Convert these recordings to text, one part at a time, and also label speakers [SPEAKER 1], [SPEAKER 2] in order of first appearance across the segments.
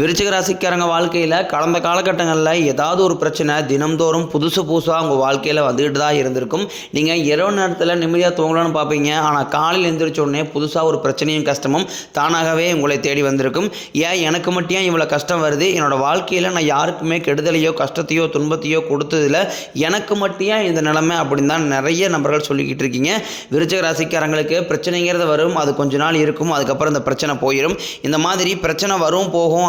[SPEAKER 1] விருச்சிக ராசிக்காரங்க வாழ்க்கையில் கடந்த காலகட்டங்களில் ஏதாவது ஒரு பிரச்சனை தினம்தோறும் புதுசு புதுசாக உங்கள் வாழ்க்கையில் வந்துக்கிட்டு தான் இருந்திருக்கும். நீங்கள் இரவு நேரத்தில் நிம்மதியாக தூங்கலாம்னு பார்ப்பீங்க. ஆனால் காலையில் எழுந்திரிச்ச உடனே புதுசாக ஒரு பிரச்சனையும் கஷ்டமும் தானாகவே உங்களை தேடி வந்திருக்கும். ஏன் எனக்கு மட்டும் ஏன் இவ்வளோ கஷ்டம் வருது? என்னோடய வாழ்க்கையில் நான் யாருக்குமே கெடுதலையோ கஷ்டத்தையோ துன்பத்தையோ கொடுத்ததில் எனக்கு மட்டும் ஏன் இந்த நிலைமை அப்படின்னு தான் நிறைய நபர்கள் சொல்லிக்கிட்டு இருக்கீங்க. விருச்சிக ராசிக்காரங்களுக்கு பிரச்சனைங்கிறது வரும். அது கொஞ்ச நாள் இருக்கும். அதுக்கப்புறம் இந்த பிரச்சனை போயிடும் இந்த மாதிரி பிரச்சனை வரும் போகும்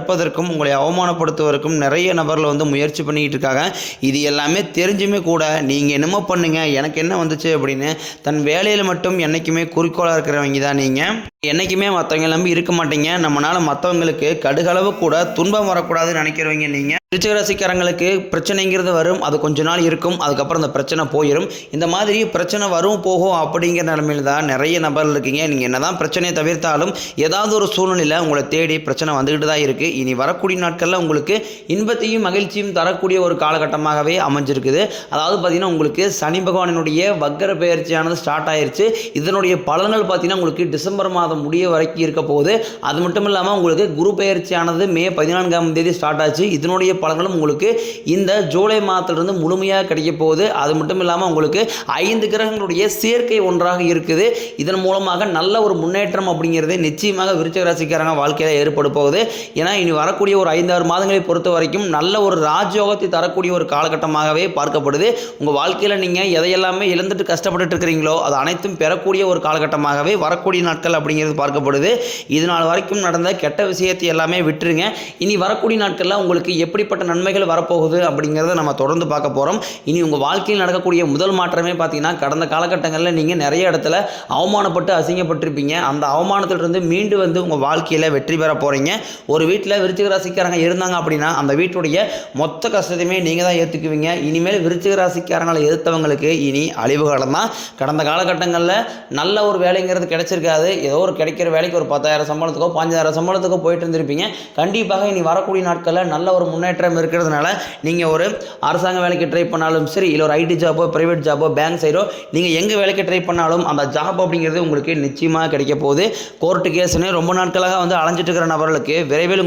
[SPEAKER 1] தடுப்பதற்கும் உங்களை அவமானப்படுத்துவதற்கும் நிறைய நபர்கள் வந்து முயற்சி பண்ணிக்கிட்டு இருக்காங்க. இது எல்லாமே தெரிஞ்சுமே கூட நீங்கள் என்னமோ பண்ணுங்க எனக்கு என்ன வந்துச்சு அப்படின்னு தன் வேலையில் மட்டும் என்றைக்குமே குறிக்கோளாக இருக்கிறவங்க தான் நீங்கள் என்றைக்குமே மற்றவங்க நம்பி இருக்க மாட்டீங்க. நம்மளால் மற்றவங்களுக்கு கடுகளவு கூட துன்பம் வரக்கூடாதுன்னு நினைக்கிறவங்க நீங்கள் ரிச்சகராசிக்காரங்களுக்கு பிரச்சனைங்கிறது வரும் அது கொஞ்ச நாள் இருக்கும் அதுக்கப்புறம் அந்த பிரச்சனை போயிடும் இந்த மாதிரி பிரச்சனை வரும் போகும் அப்படிங்கிற நிலமையில் தான் நிறைய நபர்கள் இருக்கீங்க. நீங்கள் என்ன தான் பிரச்சனையை தவிர்த்தாலும் ஏதாவது ஒரு சூழ்நிலையில் உங்களை தேடி பிரச்சனை வந்துக்கிட்டு தான் இருக்குது இனி வரக்கூடிய நாட்களில் உங்களுக்கு இன்பத்தையும் மகிழ்ச்சியும் தரக்கூடிய ஒரு காலகட்டமாகவே அமைஞ்சிருக்குது. அதாவது பார்த்தீங்கன்னா உங்களுக்கு சனி பகவானினுடைய வக்கர பெயர்ச்சியானது ஸ்டார்ட் ஆயிருச்சு. இதனுடைய பலன்கள் பார்த்தீங்கன்னா உங்களுக்கு டிசம்பர் மாதம் முடிய வரைக்கும் இருக்க போகுது. அது மட்டும் இல்லாமல் உங்களுக்கு குரு பெயர்ச்சியானது மே பதினான்காம் தேதி ஸ்டார்ட் ஆச்சு. இதனுடைய பலன்களும் உங்களுக்கு இந்த ஜூலை மாதத்திலிருந்து முழுமையாக கிடைக்க போகுது. அது மட்டும் இல்லாமல் உங்களுக்கு ஐந்து கிரகங்களுடைய சேர்க்கை ஒன்றாக இருக்குது. இதன் மூலமாக நல்ல ஒரு முன்னேற்றம் அப்படிங்கிறது நிச்சயமாக விருச்சக ராசிக்காரங்க வாழ்க்கையில் ஏற்பட போகுது. ஏன்னா இனி வரக்கூடிய ஒரு ஐந்தாறு மாதங்களை பொறுத்த வரைக்கும் நல்ல ஒரு ராஜயோகத்தை தரக்கூடிய ஒரு காலகட்டமாகவே பார்க்கப்படுது. உங்கள் வாழ்க்கையில் நீங்கள் எதையெல்லாமே இழந்துட்டு கஷ்டப்பட்டு இருக்கிறீங்களோ அது அனைத்தும் பெறக்கூடிய ஒரு காலகட்டமாகவே வரக்கூடிய நாட்கள் அப்படிங்கிறது பார்க்கப்படுது. இது நாள் வரைக்கும் நடந்த கெட்ட விஷயத்தை எல்லாமே விட்டுருங்க. இனி வரக்கூடிய நாட்களில் உங்களுக்கு எப்படிப்பட்ட நன்மைகள் வரப்போகுது அப்படிங்கிறத நம்ம தொடர்ந்து பார்க்க போகிறோம் இனி உங்கள் வாழ்க்கையில் நடக்கக்கூடிய முதல் மாற்றமே பார்த்தீங்கன்னா கடந்த காலகட்டங்களில் நீங்கள் நிறைய இடத்துல அவமானப்பட்டு அசிங்கப்பட்டிருப்பீங்க. அந்த அவமானத்திலிருந்து மீண்டு வந்து உங்கள் வாழ்க்கையில் வெற்றி பெற போகிறீங்க ஒரு வீட்டில் விருச்சிக ராசிக்காரங்க இருந்தாங்க அப்படின்னா அந்த வீட்டுடைய மொத்த கஷ்டத்தையுமே நீங்கள் தான் ஏற்றுக்குவீங்க இனிமேல் விருச்சிக ராசிக்காரங்களை எதிர்த்தவங்களுக்கு இனி அழிவு காலம் தான். கடந்த காலகட்டங்களில் நல்ல ஒரு வேலைங்கிறது கிடைச்சிருக்காது. ஏதோ ஒரு கிடைக்கிற வேலைக்கு ஒரு பத்தாயிரம் சம்பளத்துக்கோ பாஞ்சாயிரம் சம்பளத்துக்கோ போயிட்டு இருந்திருப்பீங்க. கண்டிப்பாக இனி வரக்கூடிய நாட்களில் நல்ல ஒரு முன்னேற்றம் இருக்கிறதுனால நீங்கள் ஒரு அரசாங்க வேலைக்கு ட்ரை பண்ணாலும் சரி இல்லை ஒரு ஐடி ஜாபோ ப்ரைவேட் ஜாபோ பேங்க் சைடோ நீங்கள் எங்கே வேலைக்கு ட்ரை பண்ணாலும் அந்த ஜாப் அப்படிங்கிறது உங்களுக்கு நிச்சயமாக கிடைக்க போகுது. கோர்ட்டு கேஸ்னு ரொம்ப நாட்களாக வந்து அலைஞ்சிட்டு இருக்கிற நபர்களுக்கு விரைவில்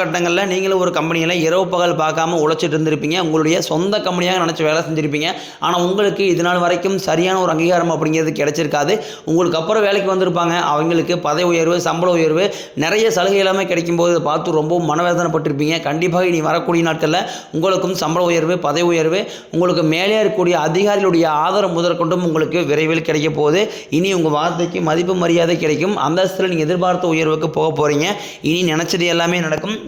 [SPEAKER 1] காலகட்டங்களில் நீங்களும் ஒரு கம்பெனியில் இரவு பகல் பார்க்காம உழைச்சிட்டு இருந்திருப்பீங்க. உங்களுடைய சொந்த கம்பெனியாக நினச்சி வேலை செஞ்சுருப்பீங்க. ஆனால் உங்களுக்கு இது நாள் வரைக்கும் சரியான ஒரு அங்கீகாரம் அப்படிங்கிறது கிடைச்சிருக்காது. உங்களுக்கு அப்புறம் வேலைக்கு வந்திருப்பாங்க. அவங்களுக்கு பதவி உயர்வு சம்பள உயர்வு நிறைய சலுகை எல்லாமே கிடைக்கும்போது இதை பார்த்து ரொம்பவும் மனவேதனைப்பட்டிருப்பீங்க. கண்டிப்பாக இனி வரக்கூடிய நாட்களில் உங்களுக்கும் சம்பள உயர்வு பதவி உயர்வு உங்களுக்கு மேலே இருக்கக்கூடிய அதிகாரிகளுடைய ஆதரவு முதற்கொண்டும் உங்களுக்கு விரைவில் கிடைக்க போகுது. இனி உங்கள் வார்த்தைக்கு மதிப்பு மரியாதை கிடைக்கும். அந்தஸ்தில் நீங்கள் எதிர்பார்த்த உயர்வுக்கு போக போகிறீங்க இனி நினச்சது எல்லாமே நடக்கும்.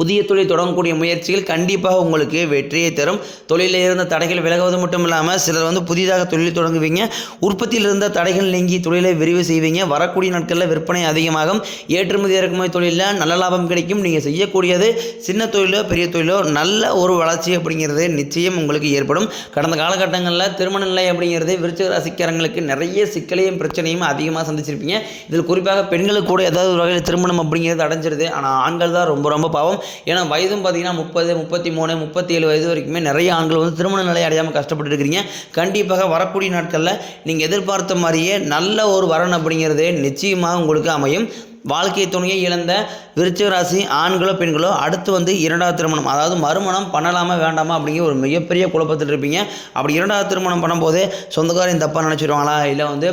[SPEAKER 1] புதிய தொழில் தொடங்கக்கூடிய முயற்சிகள் கண்டிப்பாக உங்களுக்கு வெற்றியை தரும். தொழிலில் இருந்த தடைகள் விலகுவது மட்டும் இல்லாமல் சிலர் வந்து புதிதாக தொழில் தொடங்குவீங்க. உற்பத்தியில் இருந்த தடைகள் நீங்கி தொழிலை விரிவு செய்வீங்க. வரக்கூடிய நாட்களில் விற்பனை அதிகமாகும். ஏற்றுமதி இறக்குமதி தொழிலில் நல்ல லாபம் கிடைக்கும். நீங்கள் செய்யக்கூடியது சின்ன தொழிலோ பெரிய தொழிலோ நல்ல ஒரு வளர்ச்சி அப்படிங்கிறது நிச்சயம் உங்களுக்கு ஏற்படும். கடந்த காலகட்டங்களில் திருமண நிலை அப்படிங்கிறது விருச்சிக ராசிக்காரங்களுக்கு நிறைய சிக்கலையும் பிரச்சனையும் அதிகமாக சந்திச்சிருப்பீங்க. இதில் குறிப்பாக பெண்களுக்கு கூட ஏதாவது ஒரு வகையில் திருமணம் அப்படிங்கிறது அடைஞ்சிருது. ஆனால் ஆண்கள் தான் ரொம்ப ரொம்ப பாவம். ஏன்னா வயதும் பார்த்தீங்கன்னா முப்பது முப்பத்தி மூணு முப்பத்தி ஏழு வயது வரைக்குமே நிறைய ஆண்கள் வந்து திருமண நிலை அடையாமல் கஷ்டப்பட்டு இருக்கிறீங்க. கண்டிப்பாக வரக்கூடிய நாட்களில் நீங்கள் எதிர்பார்த்த மாதிரியே நல்ல ஒரு வரன் அப்படிங்கிறது நிச்சயமாக உங்களுக்கு அமையும். வாழ்க்கை துணையை இழந்த விருச்சிக ராசி ஆண்களோ பெண்களோ அடுத்து வந்து இரண்டாவது திருமணம் அதாவது மறுமணம் பண்ணலாமா வேண்டாமா அப்படிங்கிற ஒரு மிகப்பெரிய குழப்பத்தில் இருப்பீங்க அப்படி இரண்டாவது திருமணம் பண்ணும்போது சொந்தக்காரன் தப்பாக நினச்சிடுவாங்களா இல்லை வந்து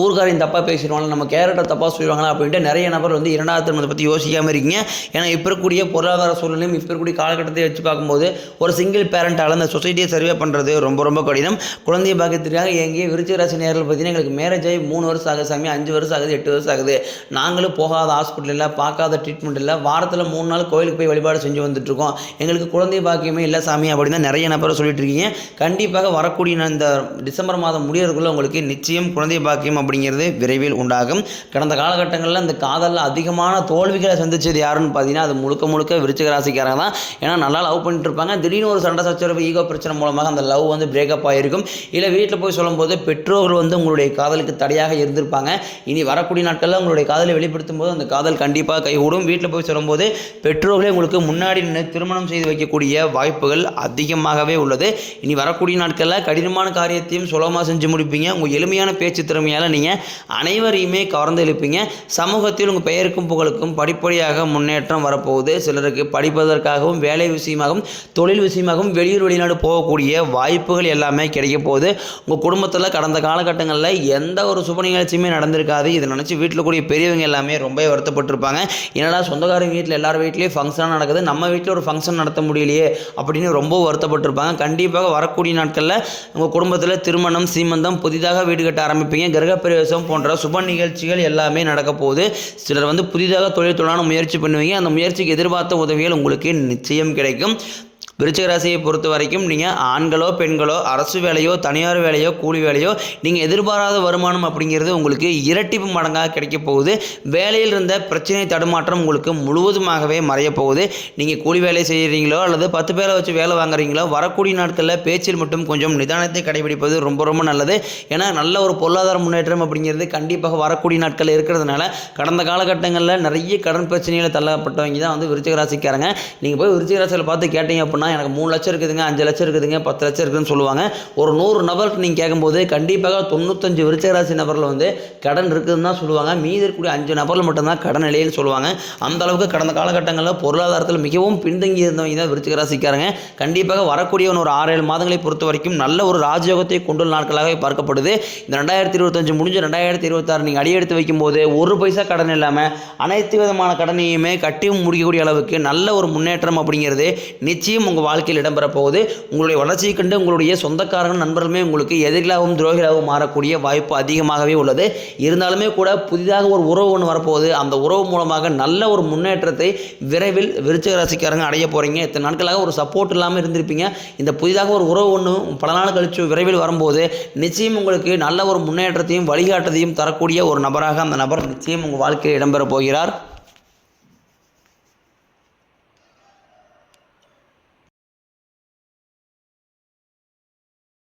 [SPEAKER 1] ஊர்காரையும் தப்பாக பேசிடுவாங்களா நம்ம கேரக்டர் தப்பாக சொல்லுவாங்களா அப்படின்ட்டு நிறைய நபர் வந்து இரண்டாவது திருமணத்தை பற்றி யோசிக்காமல் இருக்கீங்க. ஏன்னா இப்போ இருக்கக்கூடிய பொருளாதார சூழ்நிலையும் இப்போ இருக்கக்கூடிய காலகட்டத்தை வச்சு பார்க்கும்போது ஒரு சிங்கிள் பேரண்டால் அந்த சொசைட்டியை சர்வே பண்ணுறது ரொம்ப ரொம்ப கடினம். குழந்தை பாக்கியத்திற்காக எங்கேயே விருச்சிக ராசி நேரில் பார்த்தீங்கன்னா எங்களுக்கு மேரேஜ் ஆகி மூணு வருஷம் ஆகுது சாமி அஞ்சு வருஷம் ஆகுது எட்டு வருஷம் ஆகுது. நாங்களும் போகாத ஹாஸ்பிட்டல் இல்லை பார்க்காத ட்ரீட்மெண்ட் இல்லை. வாரத்தில் மூணு நாள் கோயிலுக்கு போய் வழிபாடு செஞ்சு வந்துட்டுருக்கோம் எங்களுக்கு குழந்தை பாக்கியமே இல்லை சாமி அப்படின்னு தான் நிறைய நபரை சொல்லிட்டு இருக்கீங்க. கண்டிப்பாக வரக்கூடிய இந்த டிசம்பர் மாதம் முடியறதுக்குள்ளே உங்களுக்கு நிச்சயம் குழந்தை பாக்கியம் அப்படிங்கிறது விரைவில் உண்டாகும். கடந்த காலகட்டங்களில் இந்த காதலில் அதிகமான தோல்விகளை சந்திச்சது யாருன்னு பார்த்தீங்கன்னா அது முழுக்க முழுக்க விருச்சிக ராசிக்காரங்க தான். ஏன்னா நல்லா லவ் பண்ணிட்டு இருப்பாங்க. திடீர்னு ஒரு சண்டை சச்சரவு ஈகோ பிரச்சனை மூலமாக அந்த லவ் வந்து பிரேக்கப் ஆகிருக்கும் இல்லை வீட்டில் போய் சொல்லும்போது பெற்றோர்கள் வந்து உங்களுடைய காதலுக்கு தடையாக இருந்திருப்பாங்க. இனி வரக்கூடிய நாட்களில் உங்களுடைய காதலை வெளிப்படுத்தும் போது அந்த காதல் கண்டிப்பாக கைகூடும். வீட்டில் போய் சொல்லும்போது பெற்றோர்களே உங்களுக்கு முன்னாடி நின்று திருமணம் செய்து வைக்கக்கூடிய வாய்ப்புகள் அதிகமாகவே உள்ளது. இனி வரக்கூடிய நாட்களில் கடினமான காரியத்தையும் சுலபமாக செஞ்சு முடிப்பீங்க. உங்கள் எளிமையான பேச்சு திறமையால் நீங்கள் அனைவரையுமே கவர்ந்து எழுப்பீங்க. சமூகத்தில் உங்கள் பெயருக்கும் புகழுக்கும் படிப்படியாக முன்னேற்றம் வரப்போகுது. சிலருக்கு படிப்பதற்காகவும் வேலை விஷயமாகவும் தொழில் விஷயமாகவும் வெளியூர் வெளிநாடு போகக்கூடிய வாய்ப்புகள் எல்லாமே கிடைக்க போகுது. உங்கள் குடும்பத்தில் கடந்த காலகட்டங்களில் எந்த ஒரு சுப நிகழ்ச்சியுமே நடந்திருக்காது. இதை நினச்சி வீட்டில் கூடிய பெரியவங்க எல்லாமே ரொம்ப வருத்தப்பட்டிருப்பாங்க. என்னடா சொந்தக்காரங்க வீட்டில் எல்லார் வீட்லேயும் ஃபங்க்ஷனாக நடக்குது. நம்ம வீட்டில் ஒரு ஃபங்க்ஷன் நடத்த முடியலையே அப்படின்னு ரொம்ப வருத்தப்பட்டிருப்பாங்க. கண்டிப்பாக வரக்கூடிய நாட்களில் உங்கள் குடும்பத்தில் திருமணம் சீமந்தம் புதிதாக வீடு கட்ட ஆரம்பிப்பீங்க. கிரக கிரகப்பிரவேசம் போன்ற சுப நிகழ்ச்சிகள் எல்லாமே நடக்க போகுது. சிலர் வந்து புதிதாக தொழில் தொழிலான முயற்சி பண்ணுவீங்க. அந்த முயற்சிக்கு எதிர்பார்த்த உதவிகள் உங்களுக்கு நிச்சயம் கிடைக்கும். விருச்சிக ராசியை பொறுத்த வரைக்கும் நீங்கள் ஆண்களோ பெண்களோ அரசு வேலையோ தனியார் வேலையோ கூலி வேலையோ நீங்கள் எதிர்பாராத வருமானம் அப்படிங்கிறது உங்களுக்கு இரட்டிப்பு மடங்காக கிடைக்க போகுது. வேலையில் இருந்த பிரச்சனை தடுமாற்றம் உங்களுக்கு முழுவதுமாகவே மறைய போகுது. நீங்கள் கூலி வேலை செய்கிறீங்களோ அல்லது பத்து பேரை வச்சு வேலை வாங்குறீங்களோ வரக்கூடிய நாட்களில் பேச்சில் மட்டும் கொஞ்சம் நிதானத்தை கடைபிடிப்பது ரொம்ப ரொம்ப நல்லது. ஏன்னா நல்ல ஒரு பொருளாதார முன்னேற்றம் அப்படிங்கிறது கண்டிப்பாக வரக்கூடிய நாட்கள் இருக்கிறதுனால கடந்த காலகட்டங்களில் நிறைய கடன் பிரச்சனைகளை தள்ளப்பட்டவங்க தான் வந்து விருச்சிகராசிக்காரங்க. நீங்கள் போய் விருச்சிகராசியில் பார்த்து கேட்டீங்க அப்படின்னா எனக்கு மூணு லட்சம் இருக்குதுங்க அஞ்சு லட்சம் இருக்குதுங்க பத்து லட்சம் இருக்குதுன்னு சொல்லுவாங்க. ஒரு நூறு நபருக்கு நீங்கள் கேட்கும்போது கண்டிப்பாக தொண்ணூத்தஞ்சு விருச்சகராசி நபரில் வந்து கடன் இருக்குதுன்னு தான் சொல்லுவாங்க. மீதி இருக்கக்கூடிய அஞ்சு நபரில் மட்டும்தான் கடன் இல்லைன்னு சொல்லுவாங்க. அந்த அளவுக்கு கடந்த காலகட்டங்களில் பொருளாதாரத்தில் மிகவும் பின்தங்கி இருந்தவங்க தான் விருச்சகராசிக்காரங்க. கண்டிப்பாக வரக்கூடிய ஒரு ஆறு ஏழு மாதங்களை பொறுத்த வரைக்கும் நல்ல ஒரு ராஜயோகத்தை கொண்டுள்ள நாட்களாகவே பார்க்கப்படுது. இந்த ரெண்டாயிரத்தி இருபத்தஞ்சு முடிஞ்ச ரெண்டாயிரத்தி இருபத்தாறு நீங்கள் அடியெடுத்து வைக்கும்போது ஒரு பைசா கடன் இல்லாமல் அனைத்து விதமான கடனையுமே கட்டி முடிக்கக்கூடிய அளவுக்கு நல்ல ஒரு முன்னேற்றம் அப்படிங்கிறது நிச்சயம் உங்கள் வாழ்க்கையில் இடம்பெற போகுது உங்களுடைய வளர்ச்சியை கண்டு உங்களுடைய சொந்தக்காரர்கள் நண்பர்களுமே உங்களுக்கு எதிரிகளாகவும் துரோகிகளாகவும் மாறக்கூடிய வாய்ப்பு அதிகமாகவே உள்ளது. இருந்தாலுமே கூட புதிதாக ஒரு உறவு ஒன்று வரப்போகுது. அந்த உறவு மூலமாக நல்ல ஒரு முன்னேற்றத்தை விரைவில் விருச்சிக ராசிக்காரங்க அடைய போகிறீங்க இத்தனை நாட்களாக ஒரு சப்போர்ட் இல்லாமல் இருந்திருப்பீங்க. இந்த புதிதாக ஒரு உறவு ஒன்று பல நாள் கழிச்சு விரைவில் வரும்போது நிச்சயம் உங்களுக்கு நல்ல ஒரு முன்னேற்றத்தையும் வழிகாட்டத்தையும் தரக்கூடிய ஒரு நபராக அந்த நபர் நிச்சயம் உங்கள் வாழ்க்கையில் இடம்பெற போகிறார்.